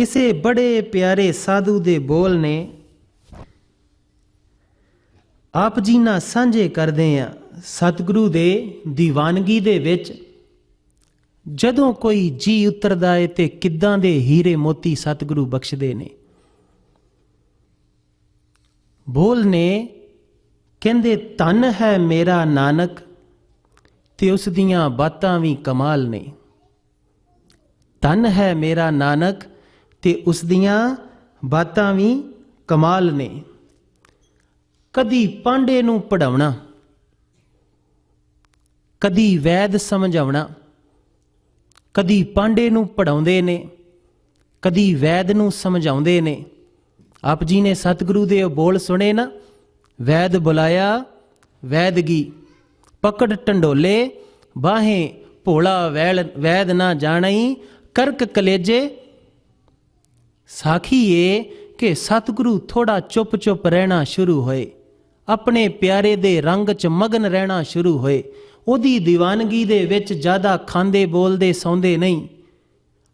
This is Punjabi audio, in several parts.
ਕਿਸੇ ਬੜੇ ਪਿਆਰੇ ਸਾਧੂ ਦੇ ਬੋਲ ਨੇ, ਆਪ ਜੀ ਨਾਲ ਸਾਂਝੇ ਕਰਦੇ ਆ ਸਤਿਗੁਰੂ ਦੇ ਦੀਵਾਨਗੀ ਦੇ ਵਿੱਚ। ਜਦੋਂ ਕੋਈ ਜੀ ਉਤਰਦਾ ਏ ਤੇ ਕਿੱਦਾਂ ਦੇ ਹੀਰੇ ਮੋਤੀ ਸਤਿਗੁਰੂ ਬਖਸ਼ਦੇ ਨੇ? ਬੋਲ ਨੇ ਕਹਿੰਦੇ ਤਨ ਹੈ ਮੇਰਾ ਨਾਨਕ ਤੇ ਉਸ ਦੀਆਂ ਬਾਤਾਂ ਵੀ ਕਮਾਲ ਨੇ। ਤਨ ਹੈ ਮੇਰਾ ਨਾਨਕ ਤੇ ਉਸ ਦੀਆਂ ਬਾਤਾਂ ਵੀ ਕਮਾਲ ਨੇ। ਕਦੀ ਪਾਂਡੇ ਨੂੰ ਪੜਾਉਣਾ ਕਦੀ ਵੈਦ ਸਮਝਾਉਣਾ, ਕਦੀ ਪਾਂਡੇ ਨੂੰ ਪੜਾਉਂਦੇ ਨੇ, ਕਦੀ ਵੈਦ ਨੂੰ ਸਮਝਾਉਂਦੇ ਨੇ। ਆਪ ਜੀ ਨੇ ਸਤਿਗੁਰੂ ਦੇ ਬੋਲ ਸੁਣੇ ਨਾ, ਵੈਦ ਬੁਲਾਇਆ, ਵੈਦਗੀ, ਪਕੜ ਟੰਡੋਲੇ, ਬਾਹੇ ਭੋਲਾ ਵੈਲ ਵੈਦ ਨਾ ਜਾਣਈ, ਕਰਕ ਕਲੇਜੇ ਸਾਖੀ ਏ ਕਿ ਸਤਿਗੁਰੂ ਥੋੜਾ ਚੁੱਪ-ਚੁੱਪ ਰਹਿਣਾ ਸ਼ੁਰੂ ਹੋਏ। ਆਪਣੇ ਪਿਆਰੇ ਦੇ ਰੰਗ 'ਚ ਮਗਨ ਰਹਿਣਾ ਸ਼ੁਰੂ ਹੋਏ। ਉਹਦੀ ਦੀਵਾਨਗੀ ਦੇ ਵਿੱਚ ਜ਼ਿਆਦਾ ਖਾਂਦੇ ਬੋਲਦੇ ਸੌਂਦੇ ਨਹੀਂ।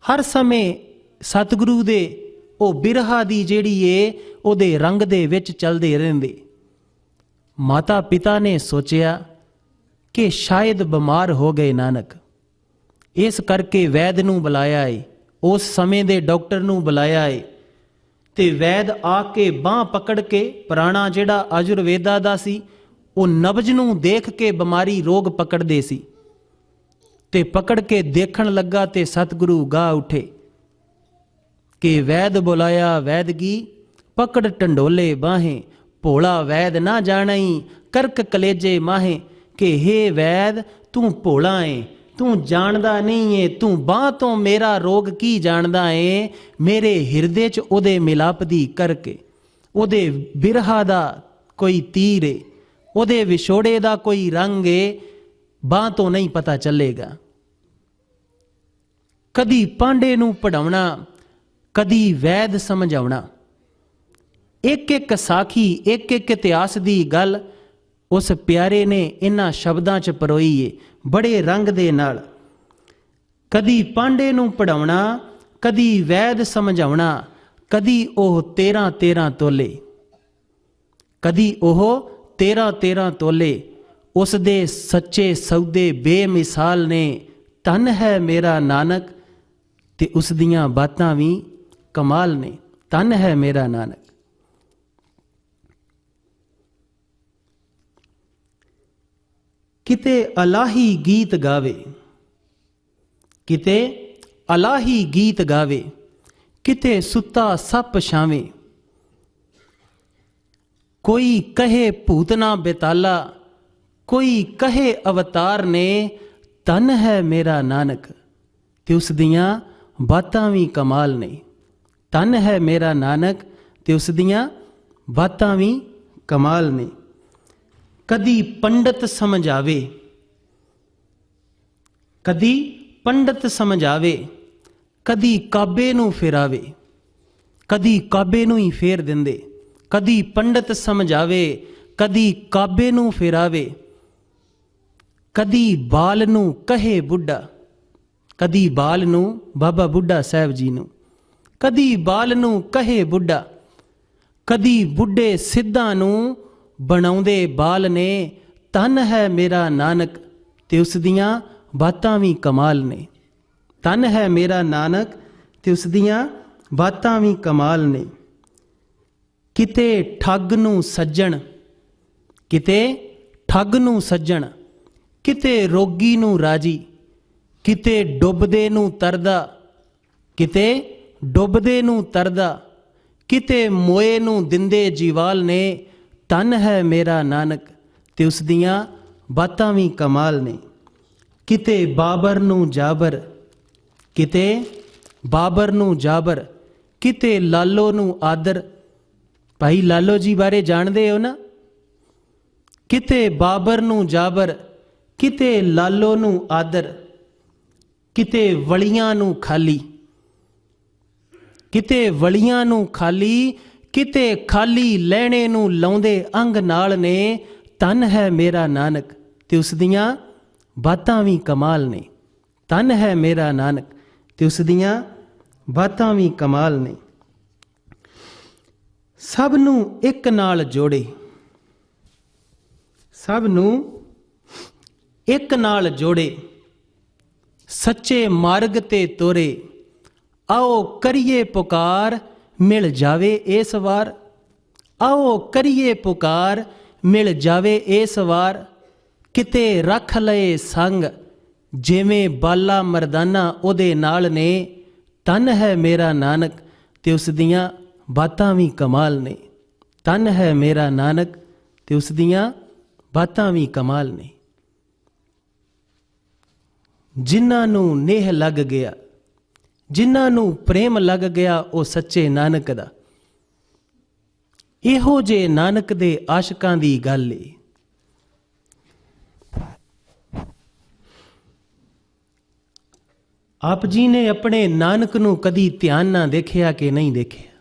ਹਰ ਸਮੇਂ ਸਤਿਗੁਰੂ ਦੇ, ਉਹ ਬਿਰਹਾ ਦੀ ਜਿਹੜੀ ਏ, ਉਹਦੇ ਰੰਗ ਦੇ ਵਿੱਚ ਚੱਲਦੇ ਰਹਿੰਦੇ। ਮਾਤਾ ਪਿਤਾ ਨੇ ਸੋਚਿਆ ਕਿ ਸ਼ਾਇਦ ਬਿਮਾਰ ਹੋ ਗਏ ਨਾਨਕ। ਇਸ ਕਰਕੇ ਵੈਦ ਨੂੰ ਬੁਲਾਇਆ ਏ। ਉਸ ਸਮੇਂ ਦੇ ਡਾਕਟਰ ਨੂੰ ਬੁਲਾਇਆ ਏ। ਤੇ ਵੈਦ ਆ ਕੇ ਬਾਹ ਪਕੜ ਕੇ ਪੁਰਾਣਾ ਜਿਹੜਾ ਆਯੁਰਵੇਦਾ ਦਾ ਸੀ, ਉਹ ਨਬਜ ਨੂੰ ਦੇਖ ਕੇ ਬਿਮਾਰੀ ਰੋਗ ਪਕੜਦੇ ਸੀ। ਤੇ ਪਕੜ ਕੇ ਦੇਖਣ ਲੱਗਾ ਤੇ ਸਤਿਗੁਰੂ ਗਾ ਉਠੇ। ਕਿ ਵੈਦ ਬੁਲਾਇਆ ਵੈਦਗੀ ਪਕੜ ਟੰਡੋਲੇ ਬਾਹੇ, ਭੋਲਾ ਵੈਦ ਨਾ ਜਾਣਈ, ਕਰਕ ਕਲੇਜੇ ਮਾਹੇ। ਕਿ हे ਵੈਦ, ਤੂੰ ਭੋਲਾ ਏ। ਤੂੰ ਜਾਣਦਾ ਨਹੀਂ ਏ, ਤੂੰ ਬਾਹ ਤੋਂ ਮੇਰਾ ਰੋਗ ਕੀ ਜਾਣਦਾ ਏ? ਮੇਰੇ ਹਿਰਦੇ 'ਚ ਉਹਦੇ ਮਿਲਾਪ ਦੀ ਕਰਕੇ। ਉਹਦੇ ਬਿਰਹਾ ਦਾ ਕੋਈ ਤੀਰ ਏ, ਉਹਦੇ ਵਿਛੋੜੇ ਦਾ ਕੋਈ ਰੰਗ ਏ, ਬਾਹ ਤੋਂ ਨਹੀਂ ਪਤਾ ਚੱਲੇਗਾ। ਕਦੀ ਪਾਂਡੇ ਨੂੰ ਪੜਾਉਣਾ ਕਦੀ ਵੈਦ ਸਮਝਾਉਣਾ। ਇੱਕ ਇੱਕ ਸਾਖੀ ਇੱਕ ਇੱਕ ਇਤਿਹਾਸ ਦੀ ਗੱਲ ਉਸ ਪਿਆਰੇ ਨੇ ਇਹਨਾਂ ਸ਼ਬਦਾਂ 'ਚ ਪਰੋਈਏ ਬੜੇ ਰੰਗ ਦੇ ਨਾਲ। ਕਦੀ ਪਾਂਡੇ ਨੂੰ ਪੜਾਉਣਾ ਕਦੀ ਵੈਦ ਸਮਝਾਉਣਾ, ਕਦੀ ਉਹ 13 13 ਤੋਲੇ। ਕਦੀ ਉਹ 13 13 ਤੋਲੇ, ਉਸ ਦੇ ਸੱਚੇ ਸੌਦੇ ਬੇਮਿਸਾਲ ਨੇ ਤਨ ਹੈ ਮੇਰਾ ਨਾਨਕ, ਤੇ ਉਸ ਦੀਆਂ ਬਾਤਾਂ ਵੀ ਕਮਾਲ ਨੇ ਤਨ ਹੈ ਮੇਰਾ ਨਾਨਕ। ਕਿਤੇ ਅਲਾਹੀ ਗੀਤ ਗਾਵੇ, ਕਿਤੇ ਅਲਾਹੀ ਗੀਤ ਗਾਵੇ, ਕਿਤੇ ਸੁੱਤਾ ਸੱਪ ਛਾਵੇਂ। ਕੋਈ ਕਹੇ ਭੂਤਨਾ ਬੇਤਾਲਾ, ਕੋਈ ਕਹੇ ਅਵਤਾਰ ਨੇ ਤਨ ਹੈ ਮੇਰਾ ਨਾਨਕ, ਤੇ ਉਸ ਦੀਆਂ ਬਾਤਾਂ ਵੀ ਕਮਾਲ ਨੇ। ਤਨ ਹੈ ਮੇਰਾ ਨਾਨਕ, ਤੇ ਉਸ ਦੀਆਂ ਬਾਤਾਂ ਵੀ ਕਮਾਲ ਨੇ। ਕਦੀ ਪੰਡਤ ਸਮਝ ਆਵੇ, ਕਦੀ ਪੰਡਤ ਸਮਝ ਆਵੇ, ਕਦੀ ਕਾਬੇ ਨੂੰ ਫੇਰਾਵੇ, ਕਦੀ ਕਾਬੇ ਨੂੰ ਹੀ ਫੇਰ ਦਿੰਦੇ, ਕਦੀ ਪੰਡਤ ਸਮਝ ਆਵੇ, ਕਦੀ ਕਾਬੇ ਨੂੰ ਫੇਰਾਵੇ, ਕਦੀ ਬਾਲ ਨੂੰ ਕਹੇ ਬੁੱਢਾ, ਕਦੀ ਬਾਲ ਨੂੰ ਬਾਬਾ ਬੁੱਢਾ ਸਾਹਿਬ ਜੀ ਨੂੰ, ਕਦੀ ਬਾਲ ਨੂੰ ਕਹੇ ਬੁੱਢਾ, ਕਦੀ ਬੁੱਢੇ ਸਿੱਧਾਂ ਨੂੰ ਬਣਾਉਂਦੇ ਬਾਲ ਨੇ ਤਨ ਹੈ ਮੇਰਾ ਨਾਨਕ, ਤੇ ਉਸ ਦੀਆਂ ਬਾਤਾਂ ਵੀ ਕਮਾਲ ਨੇ। ਤਨ ਹੈ ਮੇਰਾ ਨਾਨਕ, ਤੇ ਉਸ ਦੀਆਂ ਬਾਤਾਂ ਵੀ ਕਮਾਲ ਨੇ। ਕਿਤੇ ਠੱਗ ਨੂੰ ਸੱਜਣ, ਕਿਤੇ ਠੱਗ ਨੂੰ ਸੱਜਣ, ਕਿਤੇ ਰੋਗੀ ਨੂੰ ਰਾਜੀ, ਕਿਤੇ ਡੁੱਬਦੇ ਨੂੰ ਤਰਦਾ, ਕਿਤੇ ਡੁੱਬਦੇ ਨੂੰ ਤਰਦਾ, ਕਿਤੇ ਮੋਏ ਨੂੰ ਦਿੰਦੇ ਜੀਵਾਲ ਨੇ ਤਨ ਹੈ ਮੇਰਾ ਨਾਨਕ, ਤੇ ਉਸ ਦੀਆਂ ਬਾਤਾਂ ਵੀ ਕਮਾਲ ਨੇ। ਕਿਤੇ ਬਾਬਰ ਨੂੰ ਜਾਬਰ, ਕਿਤੇ ਬਾਬਰ ਨੂੰ ਜਾਬਰ, ਕਿਤੇ ਲਾਲੋ ਨੂੰ ਆਦਰ। ਭਾਈ ਲਾਲੋ ਜੀ ਬਾਰੇ ਜਾਣਦੇ ਹੋ ਨਾ? ਕਿਤੇ ਬਾਬਰ ਨੂੰ ਜਾਬਰ, ਕਿਤੇ ਲਾਲੋ ਨੂੰ ਆਦਰ, ਕਿਤੇ ਵਲੀਆਂ ਨੂੰ ਖਾਲੀ, ਕਿਤੇ ਵਲੀਆਂ ਨੂੰ ਖਾਲੀ ਕਿਤੇ ਖਾਲੀ ਲੈਣੇ ਨੂੰ ਲਾਉਂਦੇ ਅੰਗ ਨਾਲ ਨੇ ਤਨ ਹੈ ਮੇਰਾ ਨਾਨਕ, ਤੇ ਉਸ ਦੀਆਂ ਬਾਤਾਂ ਵੀ ਕਮਾਲ ਨੇ। ਤਨ ਹੈ ਮੇਰਾ ਨਾਨਕ, ਤੇ ਉਸ ਦੀਆਂ ਬਾਤਾਂ ਵੀ ਕਮਾਲ ਨੇ। ਸਭ ਨੂੰ ਇੱਕ ਨਾਲ ਜੋੜੇ। ਸਭ ਨੂੰ ਇੱਕ ਨਾਲ ਜੋੜੇ। ਸੱਚੇ ਮਾਰਗ ਤੇ ਤੋਰੇ। ਆਓ ਕਰੀਏ ਪੁਕਾਰ ਮਿਲ ਜਾਵੇ ਇਸ ਵਾਰ। ਆਓ ਕਰੀਏ ਪੁਕਾਰ, ਮਿਲ ਜਾਵੇ ਇਸ ਵਾਰ। ਕਿਤੇ ਰੱਖ ਲਏ ਸੰਗ, ਜਿਵੇਂ ਬਾਲਾ ਮਰਦਾਨਾ ਉਹਦੇ ਨਾਲ ਨੇ। ਤਨ ਹੈ ਮੇਰਾ ਨਾਨਕ, ਤੇ ਉਸ ਦੀਆਂ ਬਾਤਾਂ ਵੀ ਕਮਾਲ ਨੇ। ਤਨ ਹੈ ਮੇਰਾ ਨਾਨਕ, ਤੇ ਉਸ ਦੀਆਂ ਬਾਤਾਂ ਵੀ ਕਮਾਲ ਨੇ। ਜਿਨ੍ਹਾਂ ਨੂੰ ਨੇਹ ਲੱਗ ਗਿਆ ਜਿਨ੍ਹਾਂ ਨੂੰ ਪ੍ਰੇਮ ਲੱਗ ਗਿਆ, ਉਹ ਸੱਚੇ ਨਾਨਕ ਦਾ। ਇਹੋ ਜੇ ਨਾਨਕ ਦੇ ਆਸ਼ਿਕਾਂ ਦੀ ਗੱਲ ਏ। ਆਪ ਜੀ ਨੇ ਆਪਣੇ ਨਾਨਕ ਨੂੰ ਕਦੀ ਧਿਆਨ ਨਾ ਦੇਖਿਆ ਕਿ ਨਹੀਂ ਦੇਖਿਆ?